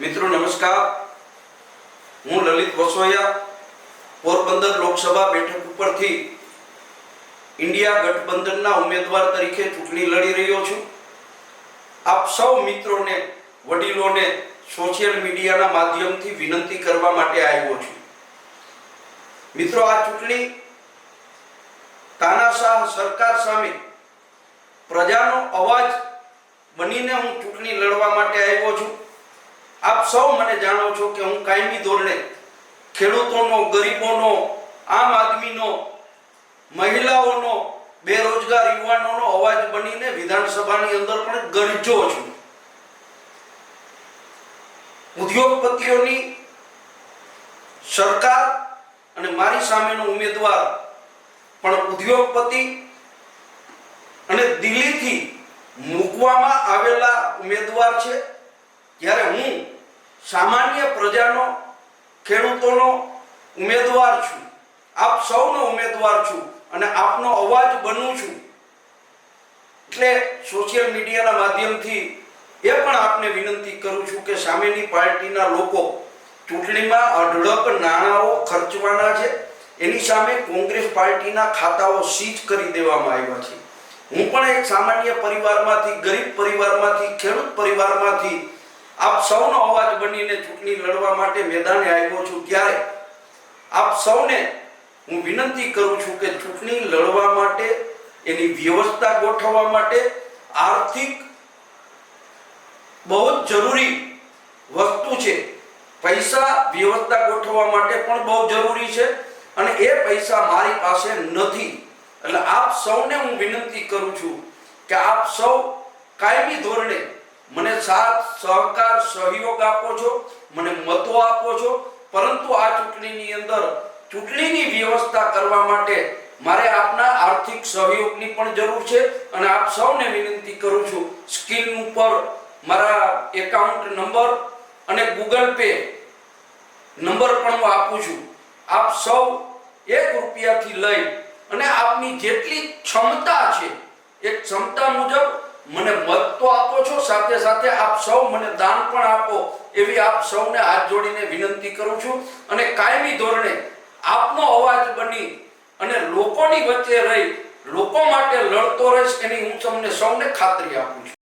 નમસ્કાર. હું લલિત વસોયા, પોરબંદર લોકસભા બેઠક ઉપરથી ઇન્ડિયા ગઠબંધનના ઉમેદવાર તરીકે ચૂંટણી લડી રહ્યો છું. આપ સૌ મિત્રોને, વડીલોને સોશિયલ મીડિયાના માધ્યમથી વિનંતી કરવા માટે આવ્યો છું. મિત્રો, આ ચૂંટણી તાનાશાહ સરકાર સામે પ્રજાનો અવાજ બનીને હું ચૂંટણી લડવા માટે આવ્યો છું. આપ સૌ મને જાણો છો કે હું કાયમી ધોરણે ખેડૂતોનો, ગરીબોનો, આમ આદમીનો, મહિલાઓનો, બેરોજગાર યુવાનોનો અવાજ બનીને વિધાનસભાની અંદર પણ ગરજો છું. ઉદ્યોગપતિઓની સરકાર અને મારી સામેનો ઉમેદવાર પણ ઉદ્યોગપતિ અને દિલ્હીથી મૂકવામાં આવેલા ઉમેદવાર છે. જ્યારે હું સામાન્ય પ્રજાનો, ખેડૂતોનો ઉમેદવાર છું. આપ સૌનો ઉમેદવાર છું અને આપનો અવાજ બનું છું. એટલે સોશિયલ મીડિયાના માધ્યમથી એ પણ આપને વિનંતી કરું છું કે સામેની પાર્ટીના લોકો ચૂંટણીમાં અઢળક નાણાંઓ ખર્ચવાના છે. એની સામે કોંગ્રેસ પાર્ટીના ખાતાઓ સીઝ કરી દેવામાં આવ્યા છે. હું પણ એક સામાન્ય પરિવારમાંથી, ગરીબ પરિવારમાંથી, ખેડૂત પરિવારમાંથી આપ સૌનો અવાજ બનીને ચૂંટણી લડવા માટે મેદાને આવ્યો છું ત્યારે આપ સૌને હું વિનંતી કરું છું કે ચૂંટણી લડવા માટે, એની વ્યવસ્થા ગોઠવવા માટે આર્થિક બહુ જ જરૂરી વસ્તુ છે. પૈસા વ્યવસ્થા ગોઠવવા માટે પણ બહુ જરૂરી છે અને એ પૈસા મારી પાસે નથી. એટલે આપ સૌને હું વિનંતી કરું છું કે આપ સૌ કાયમી ધોરણે સાથ, સહકાર, સહયોગ આપો છો, મને મતો આપો છો. પરંતુ આ ચૂંટણીની અંદર ચૂંટણીની વ્યવસ્થા કરવા માટે મારે આપના આર્થિક સહયોગની પણ જરૂર છે અને આપ સૌને વિનંતી કરું છું સ્ક્રીન ઉપર મારા એકાઉન્ટ નંબર અને ગૂગલ પે નંબર પણ હું આપું છું. આપ સૌ એક રૂપિયાથી લઈ અને આપની જેટલી ક્ષમતા છે એ ક્ષમતા મુજબ મને મત તો આપો છો, સાથે સાથે આપ સૌ મને દાન પણ આપો એવી આપ સૌને હાથ જોડીને વિનંતી કરું છું. અને કાયમી ધોરણે આપનો અવાજ બની અને લોકોની વચ્ચે રહી, લોકો માટે લડતો રહીશ એની હું તમને સૌને ખાતરી આપું છું.